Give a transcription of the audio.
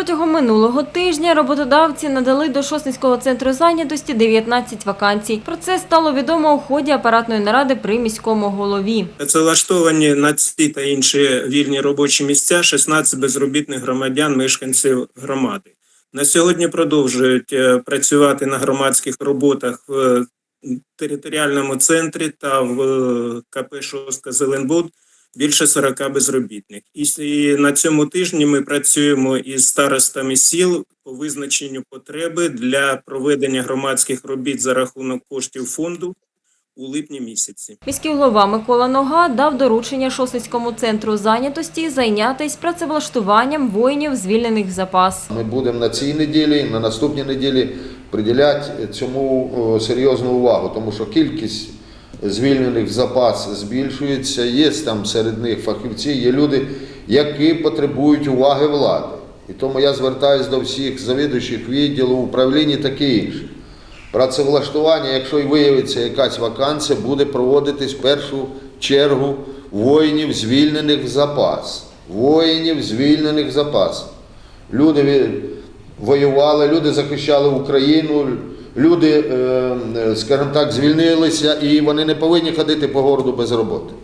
Протягом минулого тижня роботодавці надали до Шосницького центру зайнятості 19 вакансій. Про це стало відомо у ході апаратної наради при міському голові. Працевлаштовані на ці та інші вільні робочі місця 16 безробітних громадян, мешканців громади. На сьогодні продовжують е, працювати на громадських роботах в територіальному центрі та в е, КП «Шостка Зеленбуд» більше 40 безробітних. І на цьому тижні ми працюємо із старостами сіл по визначенню потреби для проведення громадських робіт за рахунок коштів фонду у липні місяці. Міський голова Микола Нога дав доручення Шосницькому центру зайнятості зайнятись працевлаштуванням воїнів, звільнених запас. Ми будемо на цій неділі, на наступній неділі приділяти цьому серйозну увагу, тому що кількість звільнених запас збільшується. Є там серед них фахівці, є люди, які потребують уваги влади. І тому я звертаюся до всіх завідуючих відділу, управління таке інше. Працевлаштування, якщо і виявиться якась вакансія, буде проводитись в першу чергу воїнів, звільнених в запас. Воїнів, звільнених в запас. Люди воювали, люди захищали Україну, люди, е, е, скажімо так, звільнилися і вони не повинні ходити по городу без роботи.